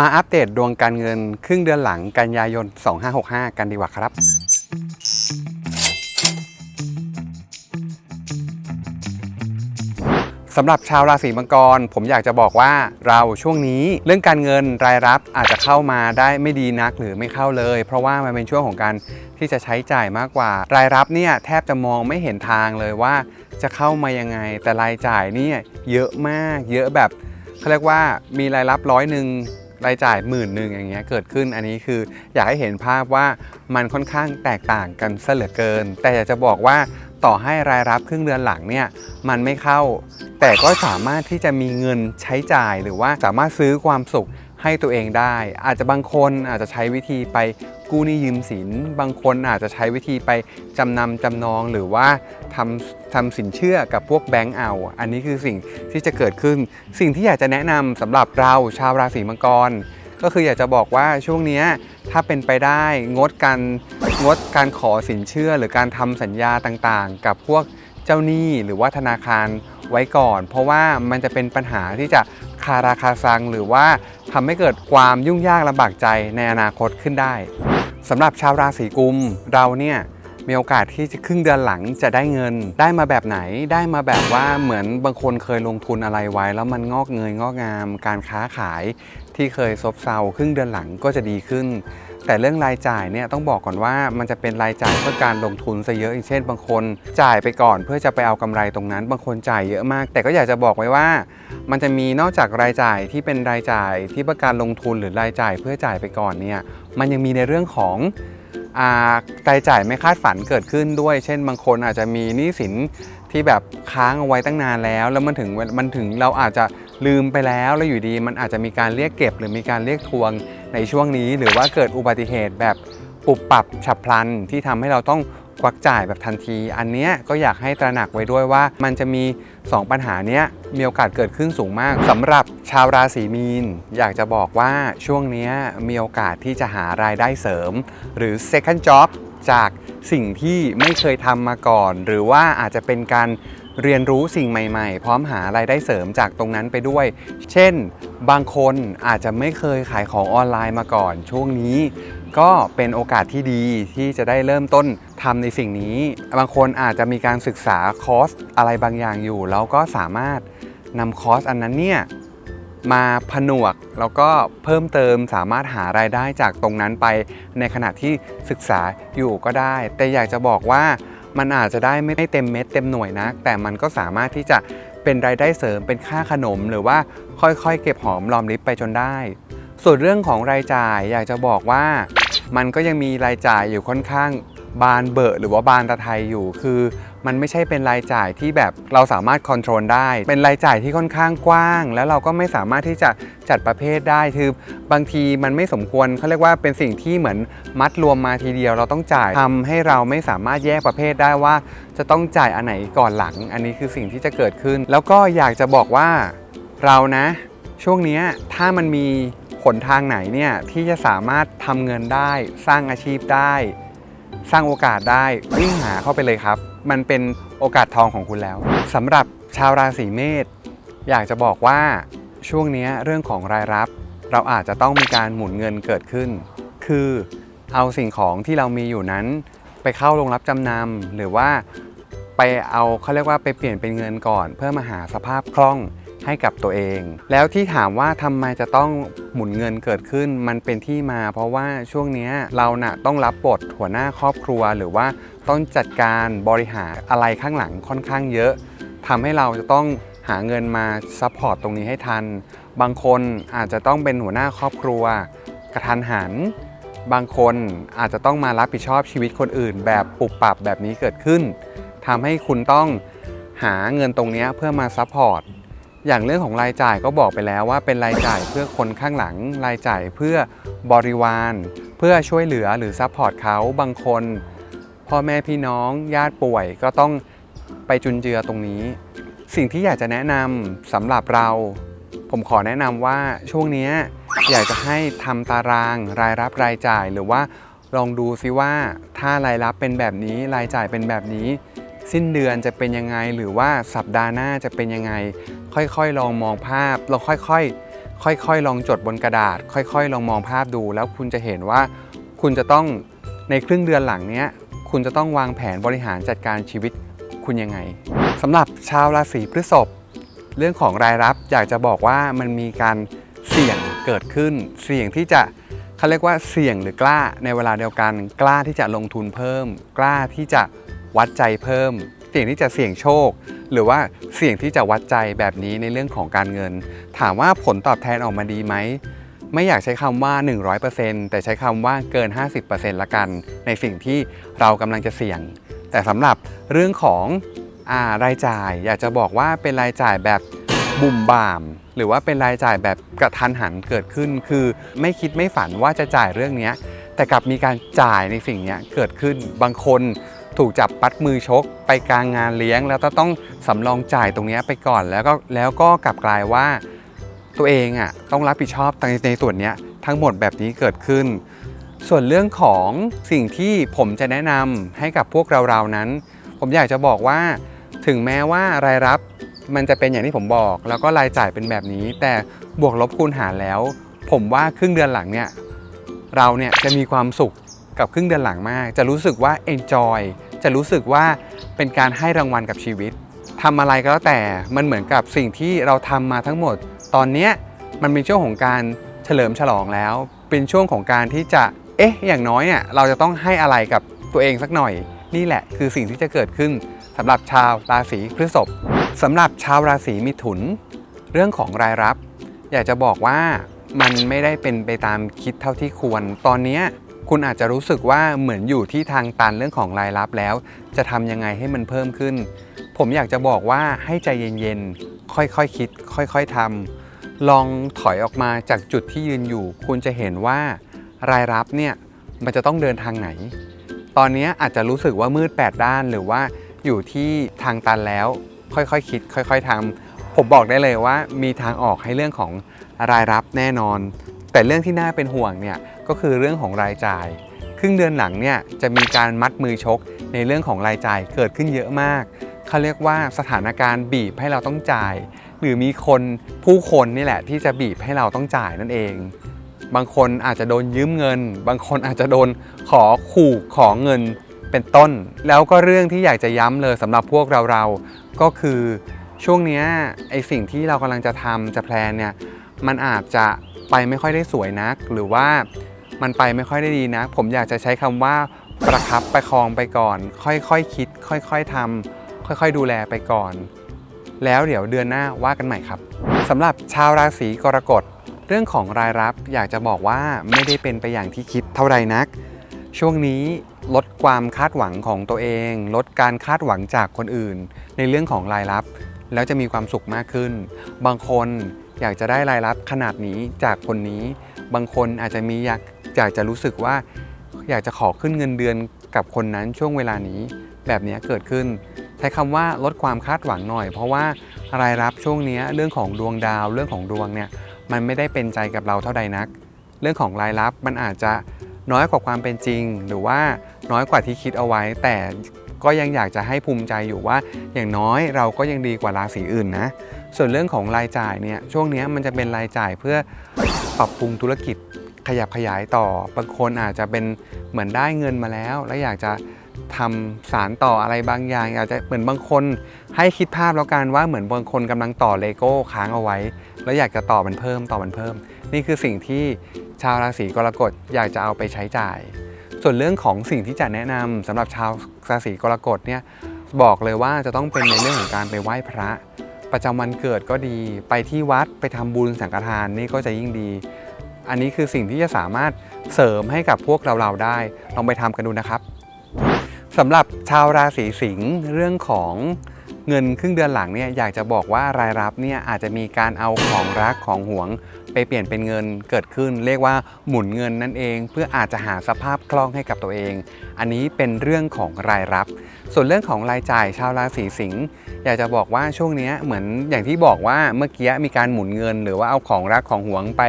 มาอัปเดตดวงการเงินครึ่งเดือนหลังกันยายน 2565 กันดีกว่าครับ สำหรับชาวราศีมังกร ผมอยากจะบอกว่าเราช่วงนี้เรื่องการเงินรายรับอาจจะเข้ามาได้ไม่ดีนักหรือไม่เข้าเลย เพราะว่ามันเป็นช่วงของการที่จะใช้จ่ายมากกว่า รายรับเนี่ยแทบจะมองไม่เห็นทางเลยว่าจะเข้ามายังไง แต่รายจ่ายเนี่ยเยอะมาก เยอะแบบเขาเรียกว่ามีรายรับร้อยหนึ่ง รายจ่ายหมื่นหนึ่งอย่างเงี้ยเกิดขึ้นอันนี้คือ อยากให้เห็นภาพว่ามันค่อนข้างแตกต่างกันเสเหลือเกิน แต่อยากจะบอกว่าต่อให้รายรับครึ่งเดือนหลังเนี่ยมันไม่เข้า แต่ก็สามารถที่จะมีเงินใช้จ่ายหรือว่าสามารถซื้อความสุขให้ตัวเองได้ อาจจะบางคนอาจจะใช้วิธีไป กู้หนี้ยืมสิน บางคนอาจจะใช้วิธีไปจำนำจำนองหรือว่าทำทำสินเชื่อกับพวกแบงก์เอา อันนี้คือสิ่งที่จะเกิดขึ้น สิ่งที่อยากจะแนะนำสำหรับเราชาวราศีมังกร ก็คืออยากจะบอกว่าช่วงนี้ถ้าเป็นไปได้งดการงดการขอสินเชื่อ หรือการทำสัญญาต่างๆ กับพวกเจ้าหนี้หรือว่าธนาคารไว้ก่อน เพราะว่ามันจะเป็นปัญหาที่จะคาราคาซังหรือว่าทำให้เกิดความยุ่งยากลำบากใจในอนาคตขึ้นได้ สำหรับชาวราศีกุมเราเนี่ยมีโอกาสที่จะครึ่งเดือนหลังจะได้เงิน ได้มาแบบไหนได้มาแบบว่าเหมือนบางคนเคยลงทุนอะไรไว้ แล้วมันงอกเงยงอกงาม การค้าขาย ที่เคยซบเซาครึ่งเดือนหลังก็จะดีขึ้น แต่เรื่องรายจ่ายเนี่ยต้องบอกก่อนว่ามันจะเป็นรายจ่ายเพื่อการลงทุนซะเยอะอย่างเช่น บางคนจ่ายไปก่อนเพื่อจะไปเอากำไรตรงนั้น บางคนจ่ายเยอะมาก แต่ก็อยากจะบอกไว้ว่า มันจะมีนอกจากรายจ่ายที่เป็นรายจ่ายที่เพื่อการลงทุนหรือรายจ่ายเพื่อจ่ายไปก่อนเนี่ยมันยังมีในเรื่องของรายจ่ายไม่คาดฝันเกิดขึ้นด้วย เช่น บางคนอาจจะมีหนี้สินที่แบบค้างเอาไว้ตั้งนานแล้ว แล้วมันถึงมันถึงเราอาจจะ ลืมไปแล้วแล้วอยู่ดี มันอาจจะมีการเรียกเก็บ หรือมีการเรียกทวงในช่วงนี้ หรือว่าเกิดอุบัติเหตุแบบปุบปับฉับพลันที่ทำให้เราต้องควักจ่ายแบบทันที อันเนี้ยก็อยากให้ตระหนักไว้ด้วยว่า มันจะมี 2 ปัญหาเนี้ยมีโอกาสเกิดขึ้นสูงมากสำหรับชาวราศีมีน อยากจะบอกว่าช่วงนี้มีโอกาสที่จะหารายได้เสริม หรือ second job จากสิ่งที่ไม่เคยทำมาก่อน หรือว่าอาจจะเป็นการ เรียนรู้สิ่งใหม่ๆ พร้อมหารายได้เสริมจากตรงนั้นไปด้วย เช่น บางคนอาจจะไม่เคยขายของออนไลน์มาก่อน ช่วงนี้ ก็เป็นโอกาสที่ดีที่จะได้เริ่มต้นทำในสิ่งนี้ บางคนอาจจะมีการศึกษาคอร์สอะไรบางอย่างอยู่ แล้วก็สามารถนำคอร์สอันนั้นเนี่ยมาผนวกแล้วก็เพิ่มเติมสามารถหารายได้จากตรงนั้นไปในขณะที่ศึกษาอยู่ก็ได้ แต่อยากจะบอกว่า มันอาจจะได้ไม่เต็มเม็ดเต็มหน่วยนะแต่มันก็สามารถที่จะเป็นรายได้เสริมเป็นค่าขนม หรือว่าค่อยๆ เก็บหอมรอมริบไปจนได้ ส่วนเรื่องของรายจ่ายอยากจะบอกว่า มันก็ยังมีรายจ่ายอยู่ค่อนข้างบานเบอะหรือว่าบานตะไทยอยู่คือ มันไม่ใช่เป็นรายจ่ายที่แบบเราสามารถคอนโทรลได้ เป็นรายจ่ายที่ค่อนข้างกว้าง แล้วเราก็ไม่สามารถที่จะจัดประเภทได้ คือบางทีมันไม่สมควรเขาเรียกว่าเป็นสิ่งที่เหมือนมัดรวมมาทีเดียวเราต้องจ่ายทำให้เราไม่สามารถแยกประเภทได้ว่า จะต้องจ่ายอันไหนก่อนหลัง อันนี้คือสิ่งที่จะเกิดขึ้น แล้วก็อยากจะบอกว่าเรานะ ช่วงนี้ถ้ามันมีหนทางไหนเนี่ยที่จะสามารถทำเงินได้ สร้างอาชีพได้ สร้างโอกาสได้วิ่งหาเข้าไปเลยครับ มันเป็นโอกาสทองของคุณแล้วสำหรับชาวราศีเมษอยากจะบอกว่าช่วงนี้เรื่องของรายรับ เราอาจจะต้องมีการหมุนเงินเกิดขึ้น คือเอาสิ่งของที่เรามีอยู่นั้น ไปเข้าโรงรับจำนำหรือว่าไปเอาเขาเรียกว่าไปเปลี่ยนเป็นเงินก่อน เพื่อมาหาสภาพคล่อง ให้กับตัวเอง แล้วที่ถามว่าทำไมจะต้องหมุนเงินเกิดขึ้น มันเป็นที่มา เพราะว่าช่วงนี้เราน่ะต้องรับบทหัวหน้าครอบครัว หรือว่าต้องจัดการบริหารอะไรข้างหลังค่อนข้างเยอะทำให้เราจะต้องหาเงินมาซัพพอร์ตตรงนี้ให้ทัน บางคนอาจจะต้องเป็นหัวหน้าครอบครัว กระทันหัน บางคนอาจจะต้องมารับผิดชอบชีวิตคนอื่น แบบปุบปับแบบนี้เกิดขึ้นทำให้คุณต้องหาเงินตรงนี้เพื่อมาซัพพอร์ต อย่างเรื่องของรายจ่ายก็บอกไปแล้วว่าเป็นรายจ่ายเพื่อคนข้างหลัง รายจ่ายเพื่อบริวาร เพื่อช่วยเหลือหรือซัพพอร์ตเขาบางคน พ่อแม่พี่น้องญาติป่วยก็ต้องไปจุนเจือตรงนี้ สิ่งที่อยากจะแนะนำสำหรับเรา ผมขอแนะนำว่าช่วงนี้อยากจะให้ทำตารางรายรับรายจ่ายหรือว่าลองดูซิว่าถ้ารายรับเป็นแบบนี้รายจ่ายเป็นแบบนี้ สิ้นเดือนจะเป็นยังไงหรือว่าสัปดาห์หน้าจะเป็นยังไง ค่อยๆ ลองมองภาพเราค่อยๆ ค่อยๆ ลองจดบนกระดาษ ค่อยๆ ลองมองภาพดู แล้วคุณจะเห็นว่าคุณจะต้องในครึ่งเดือนหลังเนี้ยคุณจะต้องวางแผนบริหารจัดการชีวิตคุณยังไงสำหรับชาวราศีพฤษภเรื่องของรายรับอยากจะบอกว่ามันมีการเสี่ยงเกิดขึ้น เสี่ยงที่จะเขาเรียกว่าเสี่ยงหรือกล้าในเวลาเดียวกัน กล้าที่จะลงทุนเพิ่ม กล้าที่จะวัดใจเพิ่ม เสี่ยงที่จะเสี่ยงโชค หรือว่าเสี่ยงที่จะวัดใจแบบนี้ในเรื่องของการเงิน ถามว่าผลตอบแทนออกมาดีไหมไม่อยากใช้คำว่า 100%แต่ใช้คำว่าเกิน 50%ละกัน ในสิ่งที่เรากำลังจะเสี่ยง แต่สำหรับเรื่องของอารายจ่าย อยากจะบอกว่าเป็นรายจ่ายแบบบุ่มบ่าม หรือว่าเป็นรายจ่ายแบบกระทันหันเกิดขึ้น คือไม่คิดไม่ฝันว่าจะจ่ายเรื่องนี้แต่กลับมีการจ่ายในสิ่งนี้เกิดขึ้นบางคน ถูกจับปัดมือชก ไปกลางงานเลี้ยง แล้วต้องสำรองจ่ายตรงนี้ไปก่อนแล้วก็แล้วก็กลับกลายว่าตัวเองอะต้องรับผิดชอบในในส่วนนี้ทั้งหมดแบบนี้เกิดขึ้น ส่วนเรื่องของสิ่งที่ผมจะแนะนำให้กับพวกเราๆนั้น ผมอยากจะบอกว่าถึงแม้ว่ารายรับมันจะเป็นอย่างที่ผมบอก แล้วก็รายจ่ายเป็นแบบนี้ แต่บวกลบคูณหารแล้ว ผมว่าครึ่งเดือนหลังเนี่ยเราเนี่ยจะมีความสุข กับครึ่งเดือนหลังมาก จะรู้สึกว่า enjoy จะรู้สึกว่าเป็นการให้รางวัลกับชีวิตทำอะไรก็แล้วแต่มันเหมือนกับสิ่งที่เราทำมาทั้งหมด ตอนนี้มันเป็นช่วงของการเฉลิมฉลองแล้ว เป็นช่วงของการที่จะเอ๊ะอย่างน้อยเนี่ยเราจะต้องให้อะไรกับตัวเองสักหน่อย นี่แหละคือสิ่งที่จะเกิดขึ้นสำหรับชาวราศีพฤษภสำหรับชาวราศีมิถุน เรื่องของรายรับ อยากจะบอกว่ามันไม่ได้เป็นไปตามคิดเท่าที่ควร ตอนนี้ คุณอาจจะรู้สึกว่าเหมือนอยู่ที่ทางตันเรื่องของรายรับแล้ว จะทำยังไงให้มันเพิ่มขึ้น ผมอยากจะบอกว่าให้ใจเย็นๆ ค่อยๆคคิด ค่อยๆทำลองถอยออกมาจากจุดที่ยืนอยู่ คุณจะเห็นว่ารายรับเนี่ยมันจะต้องเดินทางไหน ตอนนี้อาจจะรู้สึกว่ามืด 8 ด้านหรือว่าอยู่ที่ทางตันแล้ว ค่อยๆคคิด ค่อย ๆทำผมบอกได้เลยว่ามีทางออกให้เรื่องของรายรับแน่นอน แต่เรื่องที่น่าเป็นห่วงเนี่ยก็คือเรื่องของรายจ่าย ครึ่งเดือนหลังเนี่ยจะมีการมัดมือชกในเรื่องของรายจ่ายเกิดขึ้นเยอะมากเขาเรียกว่าสถานการณ์บีบให้เราต้องจ่าย หรือมีคนผู้คนนี่แหละที่จะบีบให้เราต้องจ่ายนั่นเอง บางคนอาจจะโดนยืมเงิน บางคนอาจจะโดนขอขู่ขอเงินเป็นต้น แล้วก็เรื่องที่อยากจะย้ำเลยสำหรับพวกเราเราก็คือช่วงนี้ไอสิ่งที่เรากำลังจะทำจะแพลนเนี่ยมันอาจจะ ไปไม่ค่อยได้สวยนัก หรือว่ามันไปไม่ค่อยได้ดีนะผมอยากจะใช้คำว่าประคับประคองไปก่อน ค่อยๆคคิด ค่อยๆทำค่อยๆดูแลไปก่อน แล้วเดี๋ยวเดือนหน้าว่ากันใหม่ครับสำหรับชาวราศีกรกฎเรื่องของรายรับอยากจะบอกว่าไม่ได้เป็นไปอย่างที่คิดเท่าใดนัก ช่วงนี้ลดความคาดหวังของตัวเอง ลดการคาดหวังจากคนอื่น ในเรื่องของรายรับ แล้วจะมีความสุขมากขึ้น บางคน อยากจะได้รายรับขนาดนี้จากคนนี้ บางคนอาจจะมีอยากอยากจะรู้สึกว่า อยากจะขอขึ้นเงินเดือนกับคนนั้นช่วงเวลานี้ แบบนี้เกิดขึ้น ใช้คำว่าลดความคาดหวังหน่อย เพราะว่ารายรับช่วงนี้เรื่องของดวงดาวเรื่องของดวงเนี่ยมันไม่ได้เป็นใจกับเราเท่าใดนัก เรื่องของรายรับมันอาจจะน้อยกว่าความเป็นจริง หรือว่าน้อยกว่าที่คิดเอาไว้ แต่ ก็ยังอยากจะให้ภูมิใจอยู่ว่า อย่างน้อยเราก็ยังดีกว่าราศีอื่นนะ ส่วนเรื่องของรายจ่ายเนี่ยช่วงนี้มันจะเป็นรายจ่ายเพื่อปรับปรุงธุรกิจขยับขยายต่อบางคนอาจจะเป็นเหมือนได้เงินมาแล้ว แล้วอยากจะทำสารต่ออะไรบางอย่าง อาจจะเหมือนบางคนให้คิดภาพแล้วกันว่าเหมือนบางคนกำลังต่อเลโก้ค้างเอาไว้ แล้วอยากจะต่อมันเพิ่มต่อมันเพิ่ม นี่คือสิ่งที่ชาวราศีกรกฎอยากจะเอาไปใช้จ่าย ส่วนเรื่องของสิ่งที่จะแนะนำสำหรับชาวราศีกรกฎเนี่ยบอกเลยว่าจะต้องเป็นในเรื่องของการไปไหว้พระ ประจำวันเกิดก็ดีไปที่วัดไปทำบุญสังฆทานนี่ก็จะยิ่งดี อันนี้คือสิ่งที่จะสามารถเสริมให้กับพวกเราๆได้ ลองไปทำกันดูนะครับสำหรับชาวราศีสิงห์เรื่องของ เงินครึ่งเดือนหลังเนี่ยอยากจะบอกว่ารายรับเนี่ยอาจจะมีการเอาของรักของห่วง ไปเปลี่ยนเป็นเงินเกิดขึ้น เรียกว่าหมุนเงินนั่นเอง เพื่ออาจจะหาสภาพคล่องให้กับตัวเอง อันนี้เป็นเรื่องของรายรับ ส่วนเรื่องของรายจ่ายชาวราศีสิงห์อยากจะบอกว่าช่วงนี้เหมือนอย่างที่บอกว่าเมื่อกี้มีการหมุนเงิน หรือว่าเอาของรักของห่วงไป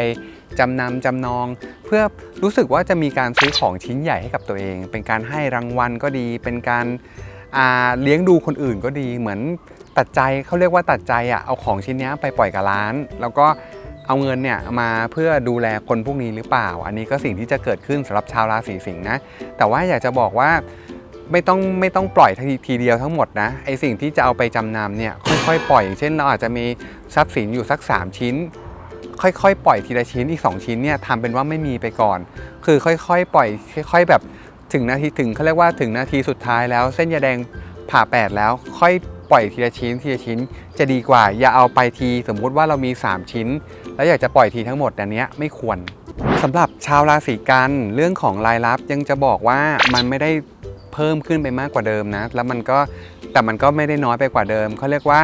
จำนำจำนอง เพื่อรู้สึกว่าจะมีการซื้อของชิ้นใหญ่ให้กับตัวเอง เป็นการให้รางวัลก็ดีเป็นการ เลี้ยงดูคนอื่นก็ดีเหมือนตัดใจเขาเรียกว่าตัดใจอะเอาของชิ้นนี้ไปปล่อยกับร้าน แล้วก็เอาเงินเนี่ยมาเพื่อดูแลคนพวกนี้หรือเปล่า อันนี้ก็สิ่งที่จะเกิดขึ้นสำหรับชาวราศีสิงห์นะ แต่ว่าอยากจะบอกว่าไม่ต้องไม่ต้องปล่อยทีทีเดียวทั้งหมดนะไอสิ่งที่จะเอาไปจำนำเนี่ยค่อยๆ ปล่อยอย่างเช่น เราอาจจะมีทรัพย์สินอยู่สัก 3 ชิ้น ค่อยๆ ปล่อยทีละชิ้นอีก 2 ชิ้นเนี่ยทำเป็นว่าไม่มีไปก่อน คือค่อยๆ ปล่อยค่อยๆแบบ ถึงนาทีถึงเขาเรียกว่าถึงนาทีสุดท้ายแล้ว เส้นยาแดงผ่าแปดแล้ว ค่อยปล่อยทีละชิ้นทีละชิ้นจะดีกว่า อย่าเอาไปทีสมมุติว่าเรามี 3 ชิ้น แล้วอยากจะปล่อยทีทั้งหมดอันนี้ไม่ควรสำหรับชาวราศีกันเรื่องของรายรับยังจะบอกว่ามันไม่ได้เพิ่มขึ้นไปมากกว่าเดิมนะ แล้วมันก็แต่มันก็ไม่ได้น้อยไปกว่าเดิมเขาเรียกว่า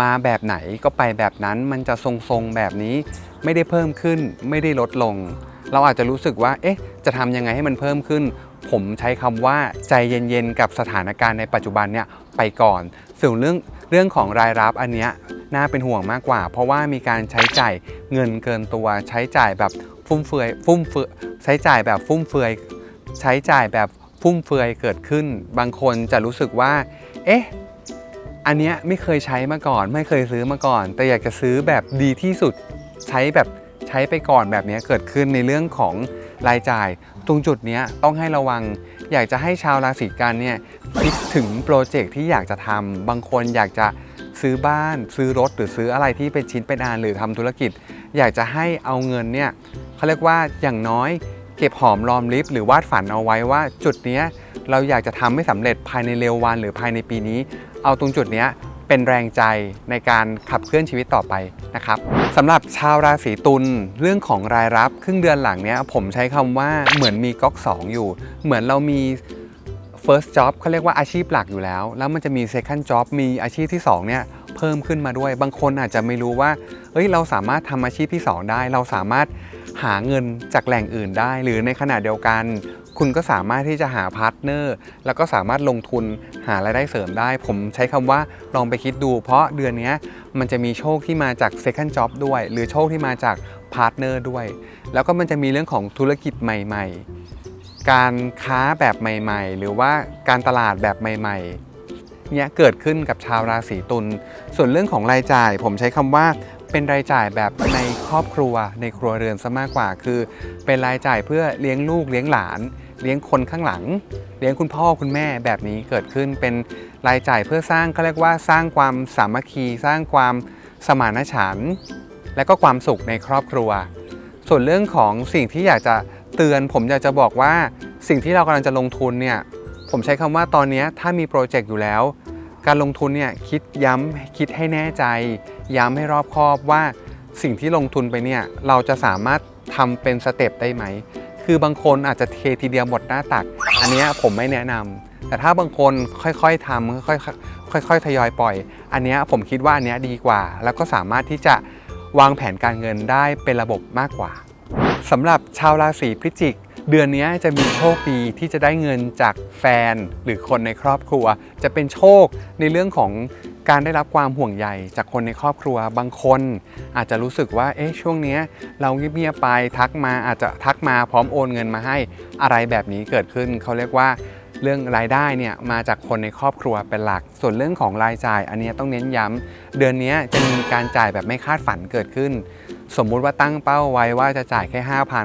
มาแบบไหนก็ไปแบบนั้นมันจะทรงๆแบบนี้ ไม่ได้เพิ่มขึ้น ไม่ได้ลดลง เราอาจจะรู้สึกว่า เอ๊ะ จะทำยังไงให้มันเพิ่มขึ้น ผมใช้คำว่าใจเย็นๆ กับสถานการณ์ในปัจจุบันเนี่ยไปก่อน ส่วนเรื่องเรื่องของรายรับอันเนี้ยน่าเป็นห่วงมากกว่า เพราะว่ามีการใช้จ่ายเงินเกินตัว ใช้จ่ายแบบฟุ่มเฟือยฟุ่มเฟือยใช้จ่ายแบบฟุ่มเฟือยใช้จ่ายแบบฟุ่มเฟือยเกิดขึ้น บางคนจะรู้สึกว่า เอ๊ะอันเนี้ยไม่เคยใช้มาก่อน ไม่เคยซื้อมาก่อน แต่อยากจะซื้อแบบดีที่สุดใช้แบบใช้ไปก่อนแบบนี้เกิดขึ้นในเรื่องของ รายจ่าย ตรงจุดนี้ต้องให้ระวัง อยากจะให้ชาวราศีกันเนี่ยคิดถึงโปรเจกต์ที่อยากจะทำบางคนอยากจะซื้อบ้าน ซื้อรถหรือซื้ออะไรที่เป็นชิ้นเป็นอันหรือทำธุรกิจ อยากจะให้เอาเงินเนี่ยเขาเรียกว่าอย่างน้อยเก็บหอมรอมริบหรือวาดฝันเอาไว้ว่าจุดนี้เราอยากจะทำให้สำเร็จภายในเร็ววันหรือภายในปีนี้ เอาตรงจุดนี้ เป็นแรงใจในการขับเคลื่อนชีวิตต่อไปนะครับสำหรับชาวราศีตุลเรื่องของรายรับครึ่งเดือนหลังเนี้ยผมใช้คำว่าเหมือนมีก๊อก 2 อยู่ เหมือนเรามี first job เขาเรียกว่าอาชีพหลักอยู่แล้ว แล้วมันจะมี second job มีอาชีพที่2เนี่ย เพิ่มขึ้นมาด้วย บางคนอาจจะไม่รู้ว่าเฮ้ยเราสามารถทำอาชีพที่ 2 ได้ เราสามารถหาเงินจากแหล่งอื่นได้ หรือในขณะเดียวกัน คุณก็สามารถที่จะหาพาร์ทเนอร์แล้วก็สามารถลงทุนหารายได้เสริมได้ ผมใช้คำว่าลองไปคิดดู เพราะเดือนนี้มันจะมีโชคที่มาจาก second job ด้วย หรือโชคที่มาจากพาร์ทเนอร์ด้วย แล้วก็มันจะมีเรื่องของธุรกิจใหม่ ๆ การค้าแบบใหม่ ๆ หรือว่าการตลาดแบบใหม่ ๆ นี่ยเกิดขึ้นกับชาวราศีตุล ส่วนเรื่องของรายจ่าย ผมใช้คำว่าเป็นรายจ่ายแบบในครอบครัวในครัวเรือนซะมากกว่า คือ เป็นรายจ่ายเพื่อเลี้ยงลูกเลี้ยงหลาน เลี้ยงคนข้างหลัง เลี้ยงคุณพ่อคุณแม่แบบนี้เกิดขึ้นเป็นรายจ่ายเพื่อสร้างเขาเรียกว่าสร้างความสามัคคี สร้างความสมานฉันท์และก็ความสุขในครอบครัว ส่วนเรื่องของสิ่งที่อยากจะเตือนผมอยากจะบอกว่าสิ่งที่เรากำลังจะลงทุนเนี่ยผมใช้คำว่าตอนนี้ถ้ามีโปรเจกต์อยู่แล้ว การลงทุนเนี่ยคิดย้ำคิดให้แน่ใจ ย้ำให้รอบคอบว่าสิ่งที่ลงทุนไปเนี่ยเราจะสามารถทำเป็นสเต็ปได้ไหม คือบางคนอาจจะเททีเดียวหมดหน้าตัก อันนี้ผมไม่แนะนำแต่ถ้าบางคนค่อยๆทำค่อยๆค่อยๆทยอยปล่อย อันนี้ผมคิดว่าอันนี้ดีกว่า แล้วก็สามารถที่จะวางแผนการเงินได้เป็นระบบมากกว่าสำหรับชาวราศีพฤศจิก เดือนนี้จะมีโชคดีที่จะได้เงินจากแฟนหรือคนในครอบครัว จะเป็นโชคในเรื่องของการได้รับความห่วงใยจากคนในครอบครัวบางคน อาจจะรู้สึกว่าเอ๊ะช่วงนี้เราเงียบๆไปทักมาอาจจะทักมาพร้อมโอนเงินมาให้อะไรแบบนี้เกิดขึ้นเขาเรียกว่าเรื่องรายได้เนี่ยมาจากคนในครอบครัวเป็นหลัก ส่วนเรื่องของรายจ่าย อันนี้ต้องเน้นย้ำเดือนนี้จะมีการจ่ายแบบไม่คาดฝันเกิดขึ้น สมมุติว่าตั้งเป้าไว้ว่าจะจ่ายแค่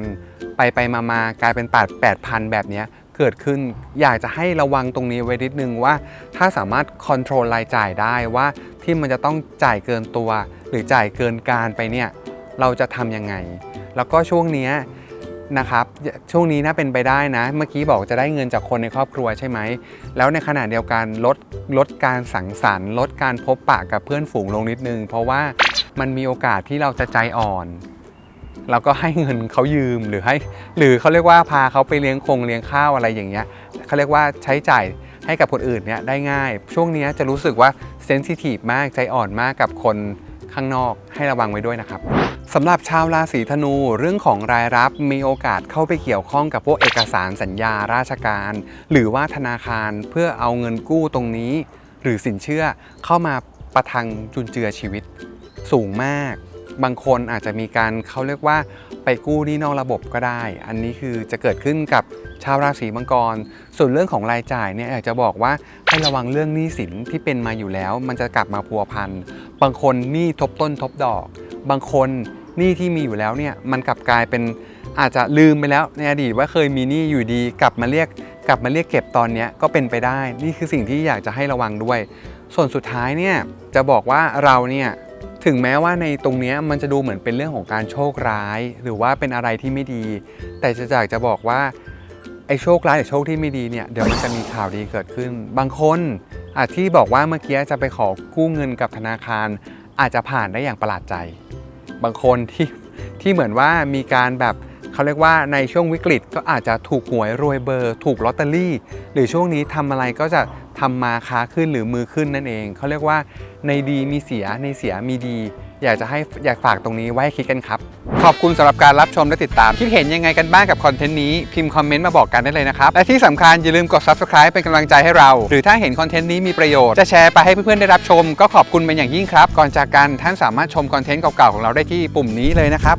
5,000 ไปไปมามากลายเป็น8 8,000 แบบนี้เกิดขึ้น อยากจะให้ระวังตรงนี้ไว้นิดนึงว่า ถ้าสามารถคอนโทรลรายจ่ายได้ว่าที่มันจะต้องจ่ายเกินตัว หรือจ่ายเกินการไปเนี่ยเราจะทำยังไง แล้วก็ช่วงนี้นะครับช่วงนี้น่าเป็นไปได้นะ เมื่อกี้บอกจะได้เงินจากคนในครอบครัวใช่ไหม แล้วในขณะเดียวกันลดลดการสังสรรค์ ลดการพบปะกับเพื่อนฝูงลงนิดนึง เพราะว่า มันมีโอกาสที่เราจะใจอ่อนแล้วก็ให้เงินเขายืมหรือให้ หรือเขาเรียกว่าพาเขาไปเลี้ยงคงเลี้ยงข้าวอะไรอย่างเงี้ยเขาเรียกว่าใช้จ่ายให้กับคนอื่นเนี่ยได้ง่าย ช่วงนี้จะรู้สึกว่าเซนซิทีฟมากใจอ่อนมากกับคนข้างนอกให้ระวังไว้ด้วยนะครับสำหรับชาวราศีธนูเรื่องของรายรับมีโอกาสเข้าไปเกี่ยวข้องกับพวกเอกสารสัญญาราชการ หรือว่าธนาคารเพื่อเอาเงินกู้ตรงนี้ หรือสินเชื่อเข้ามาประทังจุนเจือชีวิต สูงมาก บางคนอาจจะมีการเขาเรียกว่าไปกู้หนี้นอกระบบก็ได้ อันนี้คือจะเกิดขึ้นกับชาวราศีมังกร ส่วนเรื่องของรายจ่ายเนี่ยอยากจะบอกว่าให้ระวังเรื่องหนี้สินที่เป็นมาอยู่แล้ว มันจะกลับมาพัวพัน บางคนหนี้ทบต้นทบดอก บางคนหนี้ที่มีอยู่แล้วเนี่ยมันกลับกลายเป็นอาจจะลืมไปแล้วในอดีตว่าเคยมีหนี้อยู่ดีกลับมาเรียกกลับมาเรียกเก็บตอนนี้ก็เป็นไปได้ นี่คือสิ่งที่อยากจะให้ระวังด้วย ส่วนสุดท้ายเนี่ยจะบอกว่าเราเนี่ย ถึงแม้ว่าในตรงนี้มันจะดูเหมือนเป็นเรื่องของการโชคร้าย หรือว่าเป็นอะไรที่ไม่ดี แต่จะอยากจะบอกว่าไอ้โชคร้ายหรือโชคที่ไม่ดีเนี่ยเดี๋ยวมันจะมีข่าวดีเกิดขึ้น บางคนอาจที่บอกว่าเมื่อกี้จะไปขอกู้เงินกับธนาคาร อาจจะผ่านได้อย่างประหลาดใจ บางคนที่ที่เหมือนว่ามีการแบบ เขาเรียกว่าในช่วงวิกฤตก็อาจจะถูกหวยรวยเบอร์ ถูกลอตเตอรี่ หรือช่วงนี้ทำอะไรก็จะทำมาค้าขึ้นหรือมือขึ้นนั่นเอง เขาเรียกว่าในดีมีเสียในเสียมีดี อยากจะให้อยากฝากตรงนี้ไว้ให้คิดกันครับ ขอบคุณสำหรับการรับชมและติดตาม คิดเห็นยังไงกันบ้างกับคอนเทนต์นี้พิมพ์คอมเมนต์มาบอกกันได้เลยนะครับ และที่สำคัญอย่าลืมกด subscribe เป็นกำลังใจให้เรา หรือถ้าเห็นคอนเทนต์นี้มีประโยชน์จะแชร์ไปให้เพื่อนๆได้รับชม ก็ขอบคุณเป็นอย่างยิ่งครับ ก่อนจากกันท่านสามารถชมคอนเทนต์เก่าๆของเราได้ที่ปุ่มนี้เลยนะครับ